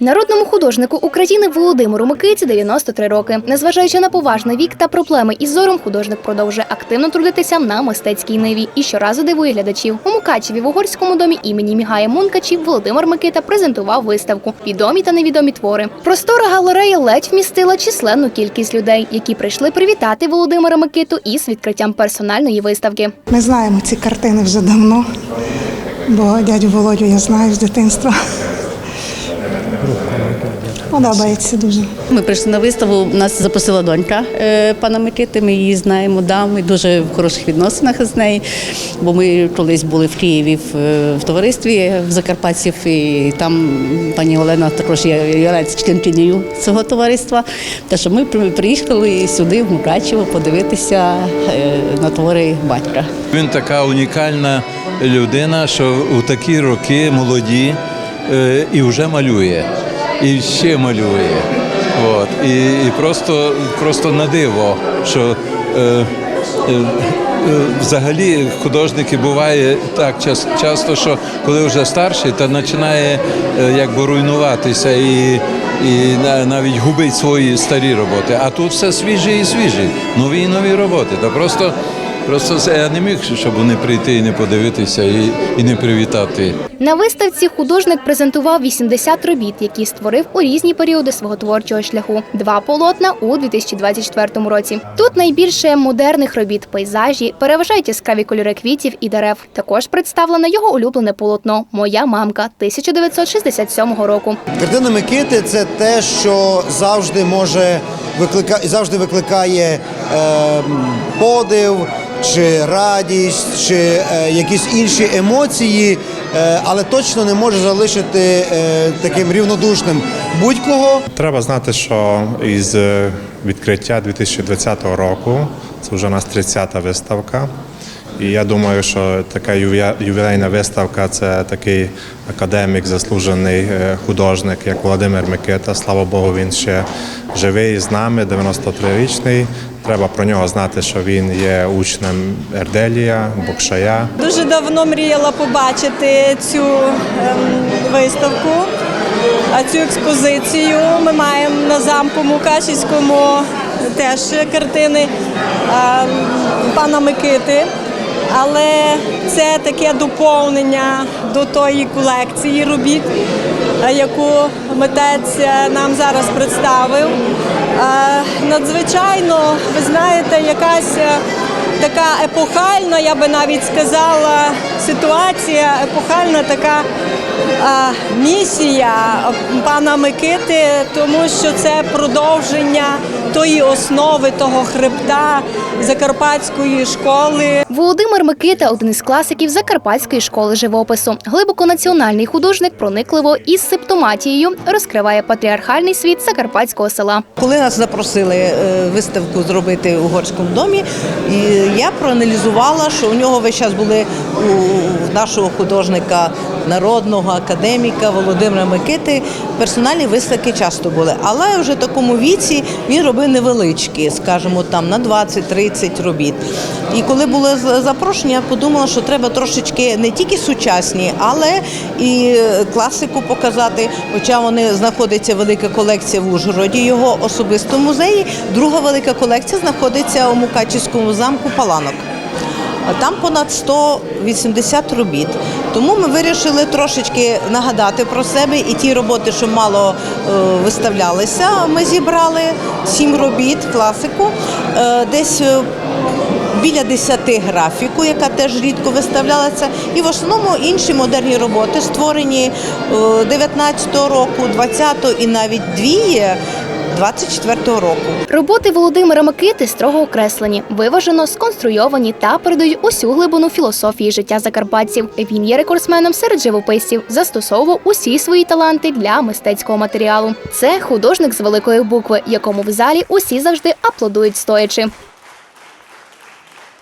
Народному художнику України Володимиру Микиці 93 роки. Незважаючи на поважний вік та проблеми із зором, художник продовжує активно трудитися на мистецькій ниві і щоразу дивує глядачів. У Мукачеві в угорському домі імені Мігая Мункачі Володимир Микита презентував виставку Відомі та невідомі твори. Простора галерея ледь вмістила численну кількість людей, які прийшли привітати Володимира Микиту із відкриттям персональної виставки. Ми знаємо ці картини вже давно, бо дядю Володю я знаю з дитинства. Подобається дуже. Ми прийшли на виставу. Нас запросила донька е, пана Микити. Ми її знаємо. Да, ми дуже в хороших відносинах з нею. Бо ми колись були в Києві в, е, в товаристві в Закарпатців, і там пані Олена також є являється членкинею цього товариства. Та що ми приїхали сюди, в Мукачево, подивитися е, на твори батька. Він така унікальна людина, що у такі роки молоді і вже малює, і ще малює. От. І, і просто, просто на диво, що е, е, е, взагалі художники буває так час, часто, що коли вже старший, то починає е, якби руйнуватися і, і навіть губить свої старі роботи. А тут все свіжі і свіжі, нові і нові роботи. Та просто Просто це я не міг, щоб не прийти і не подивитися, і, і не привітати. На виставці художник презентував 80 робіт, які створив у різні періоди свого творчого шляху. Два полотна у 2024 році. Тут найбільше модерних робіт, пейзажі, переважають яскраві кольори квітів і дерев. Також представлено його улюблене полотно Моя мамка 1967 року. Картина Микити це те, що завжди може виклика... завжди викликає е, подив, чи радість, чи е, якісь інші емоції, е, але точно не може залишити е, таким рівнодушним будь-кого. Треба знати, що із відкриття 2020 року це вже у нас 30-та виставка. І я думаю, що така ювілейна виставка це такий академік, заслужений е, художник, як Володимир Микита. Слава Богу, він ще живий з нами, 93-річний. Треба про нього знати, що він є учнем Ерделія, Бокшая. Дуже давно мріяла побачити цю ем, виставку, а цю експозицію. Ми маємо на замку Мукачівському теж картини ем, пана Микити. Але це таке доповнення до тої колекції робіт, е, яку митець е, нам зараз представив. Е, Надзвичайно, ви знаєте, якась така епохальна, я би навіть сказала, ситуація, епохальна така місія пана Микити, тому що це продовження тої основи, того хребта закарпатської школи. Володимир Микита один із класиків Закарпатської школи живопису. Глибоко національний художник проникливо із септоматією розкриває патріархальний світ закарпатського села. Коли нас запросили е, виставку зробити у горському домі, я проаналізувала, що у нього весь час були у нашого художника, народного академіка Володимира Микити. Персональні виставки часто були, але вже в такому віці він робив невеличкі, скажімо, там на 20-30 робіт. І коли було з- запрошення, подумала, що треба трошечки не тільки сучасні, але і е, класику показати. Хоча вони знаходиться велика колекція в Ужгороді, його особисто музеї. Друга велика колекція знаходиться у Мукачівському замку Паланок. Там понад 180 робіт. Тому ми вирішили трошечки нагадати про себе і ті роботи, що мало е, виставлялися. Ми зібрали сім робіт, класику, е, десь. Е, Біля 10 графіку, яка теж рідко виставлялася, і в основному інші модерні роботи створені е, 19-го року, 20-го і навіть дві 24-го року. Роботи Володимира Микити строго окреслені, виважено сконструйовані та передають усю глибину філософії життя закарпатців. Він є рекордсменом серед живописців, застосовував усі свої таланти для мистецького матеріалу. Це художник з великої букви, якому в залі усі завжди аплодують стоячи.